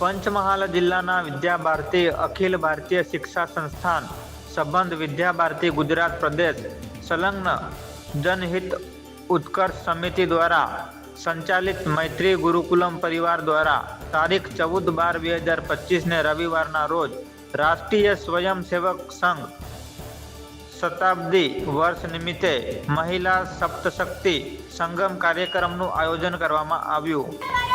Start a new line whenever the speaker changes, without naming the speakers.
પંચમહાલ જિલ્લાના વિદ્યા ભારતી અખિલ ભારતીય શિક્ષા સંસ્થાન સંબંધ વિદ્યા ભારતી ગુજરાત પ્રદેશ સંલગ્ન જનહિત ઉત્કર્ષ સમિતિ દ્વારા સંચાલિત મૈત્રી ગુરુકુલમ પરિવાર દ્વારા તારીખ ચૌદ બાર બે હજાર પચીસને રવિવારના રોજ રાષ્ટ્રીય સ્વયંસેવક સંઘ શતાબ્દી વર્ષ નિમિત્તે મહિલા સપ્તશક્તિ સંગમ કાર્યક્રમનું આયોજન કરવામાં આવ્યું.